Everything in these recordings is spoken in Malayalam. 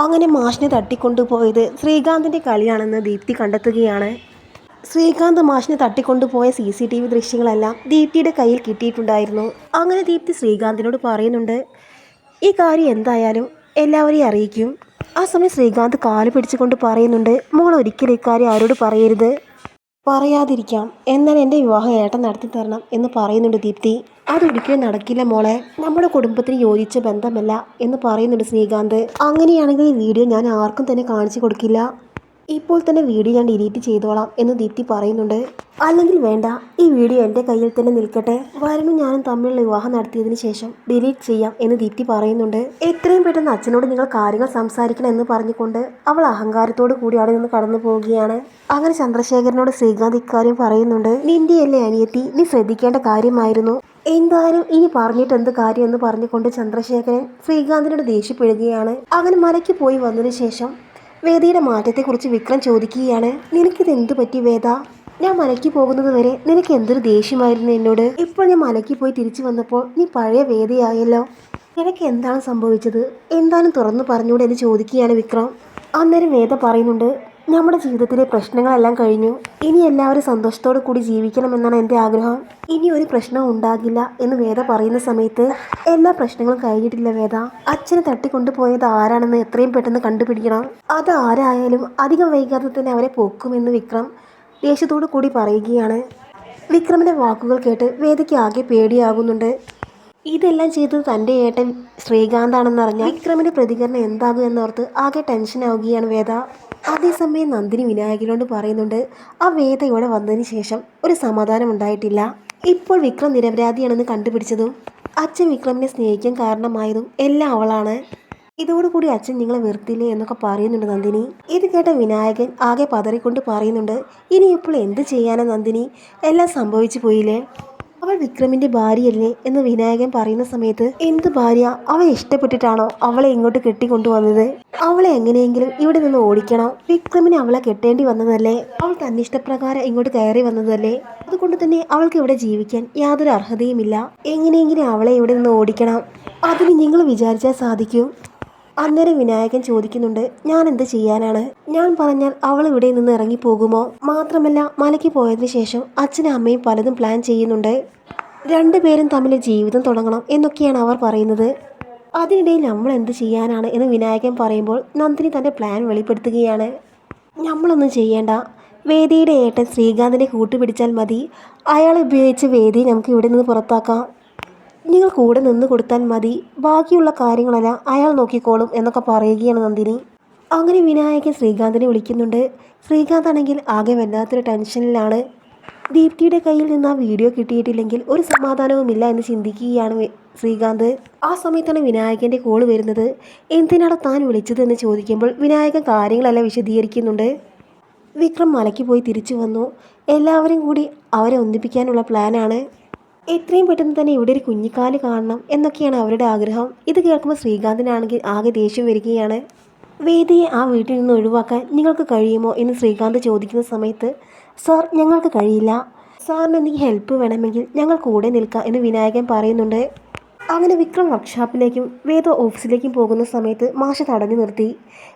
അങ്ങനെ മാഷിനെ തട്ടിക്കൊണ്ടുപോയത് ശ്രീകാന്തിന്റെ കളിയാണെന്ന് ദീപ്തി കണ്ടെത്തുകയാണ്. ശ്രീകാന്ത് മാഷിനെ തട്ടിക്കൊണ്ടുപോയ സി സി ടി വി ദൃശ്യങ്ങളെല്ലാം ദീപ്തിയുടെ കയ്യിൽ കിട്ടിയിട്ടുണ്ടായിരുന്നു. അങ്ങനെ ദീപ്തി ശ്രീകാന്തിനോട് പറയുന്നുണ്ട് ഈ കാര്യം എന്തായാലും എല്ലാവരെയും അറിയിക്കും. ആ സമയം ശ്രീകാന്ത് കാൽ പിടിച്ചുകൊണ്ട് പറയുന്നുണ്ട് മോൾ ഒരിക്കലും ഇക്കാര്യം ആരോട് പറയരുത്. പറയാതിരിക്കാം. എന്നാൽ എന്റെ വിവാഹം ഏട്ടൻ നടത്തി തരണം എന്ന് പറയുന്നുണ്ട് ദീപ്തി. അതൊരിക്കലും നടക്കില്ല മോളെ. നമ്മുടെ കുടുംബത്തിന് യോജിച്ച ബന്ധമല്ല എന്ന് പറയുന്നുണ്ട് ശ്രീകാന്ത്. അങ്ങനെയാണെങ്കിൽ ഈ വീഡിയോ ഞാൻ ആർക്കും തന്നെ കാണിച്ചു കൊടുക്കില്ല. ഇപ്പോൾ തന്നെ വീഡിയോ ഞാൻ ഡിലീറ്റ് ചെയ്തോളാം എന്ന് ദീപ്തി പറയുന്നുണ്ട്. അല്ലെങ്കിൽ വേണ്ട ഈ വീഡിയോ എന്റെ കയ്യിൽ തന്നെ നിൽക്കട്ടെ. വരനും ഞാനും തമ്മിലുള്ള വിവാഹം നടത്തിയതിന് ശേഷം ഡിലീറ്റ് ചെയ്യാം എന്ന് ദീപ്തി പറയുന്നുണ്ട്. എത്രയും പെട്ടെന്ന് അച്ഛനോട് നിങ്ങൾ കാര്യങ്ങൾ സംസാരിക്കണം എന്ന് പറഞ്ഞുകൊണ്ട് അവൾ അഹങ്കാരത്തോട് കൂടി അവിടെ നിന്ന് കടന്നു പോവുകയാണ്. അങ്ങനെ ചന്ദ്രശേഖരനോട് ശ്രീകാന്ത് ഇക്കാര്യം പറയുന്നുണ്ട്. നിന്റെയല്ലേ അനിയത്തി നീ ശ്രദ്ധിക്കേണ്ട കാര്യമായിരുന്നു. എന്തായാലും ഇനി പറഞ്ഞിട്ട് എന്ത് കാര്യം? എന്ന് പറഞ്ഞുകൊണ്ട് ചന്ദ്രശേഖരൻ ശ്രീകാന്തിനോട് ദേഷ്യപ്പെടുകയാണ്. അങ്ങനെ മലയ്ക്ക് പോയി വന്നതിന് ശേഷം വേദിയുടെ മാറ്റത്തെക്കുറിച്ച് വിക്രം ചോദിക്കുകയാണ് നിനക്കിത് എന്തു പറ്റി വേദ? ഞാൻ മലയ്ക്ക് പോകുന്നത് വരെ നിനക്ക് എന്തൊരു ദേഷ്യമായിരുന്നു എന്നോട്. ഇപ്പോൾ ഞാൻ മലയ്ക്ക് പോയി തിരിച്ചു വന്നപ്പോൾ നീ പഴയ വേദിയായല്ലോ. നിനക്ക് എന്താണ് സംഭവിച്ചത്? എന്താണ് തുറന്നു പറഞ്ഞൂടെ എന്ന് ചോദിക്കുകയാണ് വിക്രം. അന്നേരം വേദ പറയുന്നുണ്ട് നമ്മുടെ ജീവിതത്തിലെ പ്രശ്നങ്ങളെല്ലാം കഴിഞ്ഞു. ഇനി എല്ലാവരും സന്തോഷത്തോടു കൂടി ജീവിക്കണമെന്നാണ് എന്റെ ആഗ്രഹം. ഇനി ഒരു പ്രശ്നം ഉണ്ടാകില്ല എന്ന് വേദ പറയുന്ന സമയത്ത് എല്ലാ പ്രശ്നങ്ങളും കഴിഞ്ഞിട്ടില്ല വേദ. അച്ഛനെ തട്ടിക്കൊണ്ടുപോയത് ആരാണെന്ന് എത്രയും പെട്ടെന്ന് കണ്ടുപിടിക്കണം. അത് ആരായാലും അധികം വൈകാതെ തന്നെ അവരെ പോക്കുമെന്ന് വിക്രം ദേഷ്യത്തോടു കൂടി പറയുകയാണ്. വിക്രമിന്റെ വാക്കുകൾ കേട്ട് വേദയ്ക്ക് ആകെ പേടിയാകുന്നുണ്ട്. ഇതെല്ലാം ചെയ്തത് തന്റെ ഏട്ടൻ ശ്രീകാന്താണെന്നറിഞ്ഞാൽ വിക്രമിന്റെ പ്രതികരണം എന്താകും എന്നോർത്ത് ആകെ ടെൻഷനാവുകയാണ് വേദ. അതേസമയം നന്ദിനി വിനായകനോട് പറയുന്നുണ്ട് ആ വേദ ഇവിടെ വന്നതിന് ശേഷം ഒരു സമാധാനം ഉണ്ടായിട്ടില്ല. ഇപ്പോൾ വിക്രം നിരപരാധിയാണെന്ന് കണ്ടുപിടിച്ചതും അച്ഛൻ വിക്രമിനെ സ്നേഹിക്കാൻ കാരണമായതും എല്ലാം അവളാണ്. ഇതോടുകൂടി അച്ഛൻ നിങ്ങളെ വെറുത്തില്ലേ എന്നൊക്കെ പറയുന്നുണ്ട് നന്ദിനി. ഇത് കേട്ട വിനായകൻ ആകെ പതറിക്കൊണ്ട് പറയുന്നുണ്ട് ഇനി ഇപ്പോൾ എന്ത് ചെയ്യാനാ നന്ദിനി? എല്ലാം സംഭവിച്ചു പോയില്ലേ? അവൾ വിക്രമിന്റെ ഭാര്യയല്ലേ എന്ന് വിനായകൻ പറയുന്ന സമയത്ത് എന്ത് ഭാര്യ അവൻ ഇഷ്ടപ്പെട്ടിട്ടാണോ അവളെ ഇങ്ങോട്ട് കെട്ടിക്കൊണ്ടുവന്നത്? അവളെ എങ്ങനെയെങ്കിലും ഇവിടെ നിന്ന് ഓടിക്കണം. വിക്രമിന് അവളെ കെട്ടേണ്ടി വന്നതല്ലേ? അവൾ തന്നിഷ്ടപ്രകാരം ഇങ്ങോട്ട് കയറി വന്നതല്ലേ? അതുകൊണ്ട് തന്നെ അവൾക്ക് ഇവിടെ ജീവിക്കാൻ യാതൊരു അർഹതയുമില്ല. എങ്ങനെയെങ്കിലും അവളെ ഇവിടെ നിന്ന് ഓടിക്കണം. അതിന് നിങ്ങൾ വിചാരിച്ചാൽ സാധിക്കും. അന്നേരം വിനായകൻ ചോദിക്കുന്നുണ്ട് ഞാൻ എന്ത് ചെയ്യാനാണ്? ഞാൻ പറഞ്ഞാൽ അവൾ ഇവിടെ നിന്ന് ഇറങ്ങി ഇറങ്ങിപ്പോകുമോ? മാത്രമല്ല മലയ്ക്ക് പോയതിനു ശേഷം അച്ഛനും അമ്മയും പലതും പ്ലാൻ ചെയ്യുന്നുണ്ട്. രണ്ടുപേരും തമ്മിൽ ജീവിതം തുടങ്ങണം എന്നൊക്കെയാണ് അവർ പറയുന്നത്. അതിനിടയിൽ നമ്മൾ എന്ത് ചെയ്യാനാണ് എന്ന് വിനായകൻ പറയുമ്പോൾ നന്ദിനി തന്റെ പ്ലാൻ വെളിപ്പെടുത്തുകയാണ്. നമ്മളൊന്നും ചെയ്യേണ്ട. വേദിയുടെ ഏട്ടൻ ശ്രീകാന്തിനെ കൂട്ടുപിടിച്ചാൽ മതി. അയാൾ ഉപയോഗിച്ച് വേദി നമുക്ക് ഇവിടെ നിന്ന് പുറത്താക്കാം. നിങ്ങൾ കൂടെ നിന്ന് കൊടുത്താൽ മതി. ബാക്കിയുള്ള കാര്യങ്ങളെല്ലാം അയാൾ നോക്കിക്കോളും എന്നൊക്കെ പറയുകയാണ് നന്ദിനി. അങ്ങനെ വിനായകൻ ശ്രീകാന്തിനെ വിളിക്കുന്നുണ്ട്. ശ്രീകാന്ത് ആണെങ്കിൽ ആകെ വല്ലാത്തൊരു ടെൻഷനിലാണ്. ദീപ്തിയുടെ കയ്യിൽ നിന്ന് ആ വീഡിയോ കിട്ടിയിട്ടില്ലെങ്കിൽ ഒരു സമാധാനവുമില്ല എന്ന് ചിന്തിക്കുകയാണ് ശ്രീകാന്ത്. ആ സമയത്താണ് വിനായകന്റെ കോൾ വരുന്നത്. എന്തിനാണ് താൻ വിളിച്ചത് എന്ന് ചോദിക്കുമ്പോൾ വിനായകൻ കാര്യങ്ങളെല്ലാം വിശദീകരിക്കുന്നുണ്ട്. വിക്രം മലയ്ക്ക് പോയി തിരിച്ചു വന്നു. എല്ലാവരും കൂടി അവരെ ഒന്നിപ്പിക്കാനുള്ള പ്ലാനാണ് എത്രയും പെട്ടെന്ന് തന്നെ ഇവിടെ ഒരു കുഞ്ഞിക്കാൽ കാണണം എന്നൊക്കെയാണ് അവരുടെ ആഗ്രഹം. ഇത് കേൾക്കുമ്പോൾ ശ്രീകാന്തിനാണെങ്കിൽ ആകെ ദേഷ്യം വരികയാണ്. വേദിയെ ആ വീട്ടിൽ നിന്ന് ഒഴിവാക്കാൻ നിങ്ങൾക്ക് കഴിയുമോ എന്ന് ശ്രീകാന്ത് ചോദിക്കുന്ന സമയത്ത് സാർ ഞങ്ങൾക്ക് കഴിയില്ല. സാറിന് എന്തെങ്കിലും ഹെൽപ്പ് വേണമെങ്കിൽ ഞങ്ങൾ കൂടെ നിൽക്കാം എന്ന് വിനായകൻ പറയുന്നുണ്ട്. അങ്ങനെ വിക്രം വർക്ക്ഷോപ്പിലേക്കും വേദ ഓഫീസിലേക്കും പോകുന്ന സമയത്ത് മാഷ തടഞ്ഞു നിർത്തി.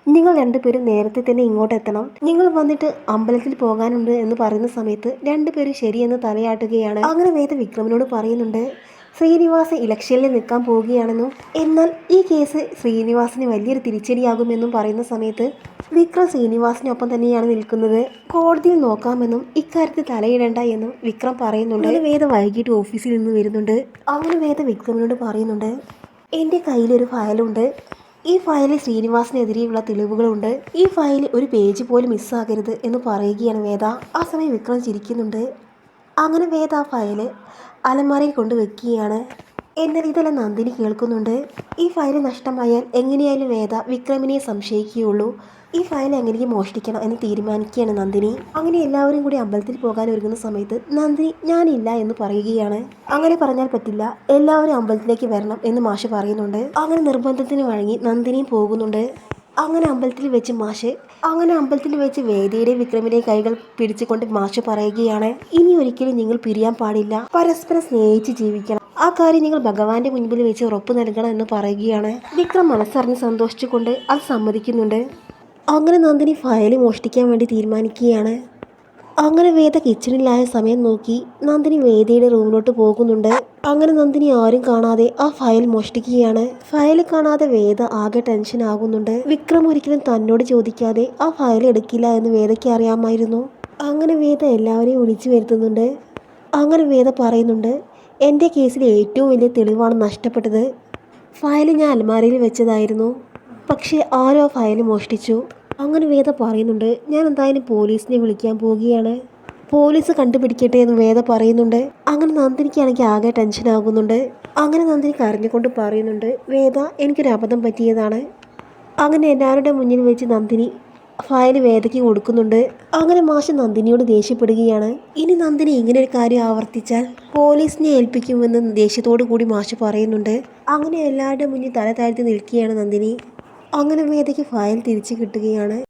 നിങ്ങൾ രണ്ടുപേരും നേരത്തെ തന്നെ ഇങ്ങോട്ട് എത്തണം. നിങ്ങൾ വന്നിട്ട് അമ്പലത്തിൽ പോകാനുണ്ട് എന്ന് പറയുന്ന സമയത്ത് രണ്ടുപേരും ശരിയെന്ന് തലയാട്ടുകയാണ്. അങ്ങനെ വേദ വിക്രമിനോട് പറയുന്നുണ്ട് ശ്രീനിവാസൻ ഇലക്ഷനിൽ നിൽക്കാൻ പോവുകയാണെന്നും എന്നാൽ ഈ കേസ് ശ്രീനിവാസിന് വലിയൊരു തിരിച്ചടിയാകുമെന്നും പറയുന്ന സമയത്ത് വിക്രം ശ്രീനിവാസിനൊപ്പം തന്നെയാണ് നിൽക്കുന്നത്. കോടതിയിൽ നോക്കാമെന്നും ഇക്കാര്യത്തിൽ തലയിടണ്ട എന്നും വിക്രം പറയുന്നുണ്ട്. അങ്ങനെ വേദ വൈകിട്ട് ഓഫീസിൽ നിന്ന് വരുന്നുണ്ട്. അങ്ങനെ വേദ വിക്രമിനോട് പറയുന്നുണ്ട്. എന്റെ കയ്യിലൊരു ഫയലുണ്ട്. ഈ ഫയലിൽ ശ്രീനിവാസിനെതിരെയുള്ള തെളിവുകളുണ്ട്. ഈ ഫയലിൽ ഒരു പേജ് പോലും മിസ്സാകരുത് എന്ന് പറയുകയാണ് വേദ. ആ സമയം വിക്രം ചിരിക്കുന്നുണ്ട്. അങ്ങനെ വേദ ഫയൽ അലമാരയിൽ കൊണ്ട് വെക്കുകയാണ് എന്നാൽ ഇതെല്ലാം നന്ദിനി കേൾക്കുന്നുണ്ട്. ഈ ഫയൽ നഷ്ടമായാൽ എങ്ങനെയായാലും വേദ വിക്രമിനെ സംശയിക്കുകയുള്ളൂ. ഈ ഫയൽ എങ്ങനെയും മോഷ്ടിക്കണം എന്ന് തീരുമാനിക്കുകയാണ് നന്ദിനി. അങ്ങനെ എല്ലാവരും കൂടി അമ്പലത്തിൽ പോകാൻ ഒരുങ്ങുന്ന സമയത്ത് നന്ദിനി ഞാനില്ല എന്ന് പറയുകയാണ്. അങ്ങനെ പറഞ്ഞാൽ പറ്റില്ല. എല്ലാവരും അമ്പലത്തിലേക്ക് വരണം എന്ന് മാഷ് പറയുന്നുണ്ട്. അങ്ങനെ നിർബന്ധത്തിന് വഴങ്ങി നന്ദിനിയും പോകുന്നുണ്ട്. അങ്ങനെ അമ്പലത്തിൽ വെച്ച് മാഷ് അങ്ങനെ അമ്പലത്തിൽ വെച്ച് വേദിയുടെ വിക്രമിന്റെ കൈകൾ പിടിച്ചുകൊണ്ട് മാഷ് പറയുകയാണ് ഇനി ഒരിക്കലും നിങ്ങൾ പിരിയാൻ പാടില്ല. പരസ്പരം സ്നേഹിച്ച് ജീവിക്കണം. ആ കാര്യം നിങ്ങൾ ഭഗവാന്റെ മുൻപിൽ വെച്ച് ഉറപ്പ് നൽകണം എന്ന് പറയുകയാണ്. വിക്രം മനസ്സറിഞ്ഞ് സന്തോഷിച്ചുകൊണ്ട് അത് സമ്മതിക്കുന്നുണ്ട്. അങ്ങനെ നന്ദിനി ഫയൽ മോഷ്ടിക്കാൻ വേണ്ടി തീരുമാനിക്കുകയാണ്. അങ്ങനെ വേദ കിച്ചണിലായ സമയം നോക്കി നന്ദിനി വേദിയുടെ റൂമിലോട്ട് പോകുന്നുണ്ട്. അങ്ങനെ നന്ദിനി ആരും കാണാതെ ആ ഫയൽ മോഷ്ടിക്കുകയാണ്. ഫയൽ കാണാതെ വേദ ആകെ ടെൻഷൻ ആകുന്നുണ്ട്. വിക്രം ഒരിക്കലും തന്നോട് ചോദിക്കാതെ ആ ഫയൽ എടുക്കില്ല എന്ന് വേദയ്ക്ക് അറിയാമായിരുന്നു. അങ്ങനെ വേദ എല്ലാവരെയും വിളിച്ചു വരുത്തുന്നുണ്ട്. അങ്ങനെ വേദ പറയുന്നുണ്ട് എന്റെ കേസിൽ ഏറ്റവും വലിയ തെളിവാണ് നഷ്ടപ്പെട്ടത്. ഫയൽ ഞാൻ അലമാരയിൽ വെച്ചതായിരുന്നു. പക്ഷേ ആരോ ഫയൽ മോഷ്ടിച്ചു. അങ്ങനെ വേദ പറയുന്നുണ്ട് ഞാൻ എന്തായാലും പോലീസിനെ വിളിക്കാൻ പോവുകയാണ്. പോലീസ് കണ്ടുപിടിക്കട്ടെ എന്ന് വേദ പറയുന്നുണ്ട്. അങ്ങനെ നന്ദിനിക്കാണെങ്കിൽ ആകെ ടെൻഷൻ ആകുന്നുണ്ട്. അങ്ങനെ നന്ദിനി അറിഞ്ഞുകൊണ്ട് പറയുന്നുണ്ട് വേദ എനിക്കൊരു അബദ്ധം പറ്റിയതാണ്. അങ്ങനെ എല്ലാവരുടെ മുന്നിൽ വെച്ച് നന്ദിനി ഫയൽ വേദയ്ക്ക് കൊടുക്കുന്നുണ്ട്. അങ്ങനെ മാഷ് നന്ദിനിയോട് ദേഷ്യപ്പെടുകയാണ്. ഇനി നന്ദിനി ഇങ്ങനെ ഒരു കാര്യം ആവർത്തിച്ചാൽ പോലീസിനെ ഏൽപ്പിക്കുമെന്ന് ദേഷ്യത്തോടു കൂടി മാഷ് പറയുന്നുണ്ട്. അങ്ങനെ എല്ലാവരുടെ മുന്നിൽ തല താഴ്ത്തി നിൽക്കുകയാണ് നന്ദിനി. അങ്ങനെ വേദയ്ക്ക് ഫയൽ തിരിച്ചു കിട്ടുകയാണ്.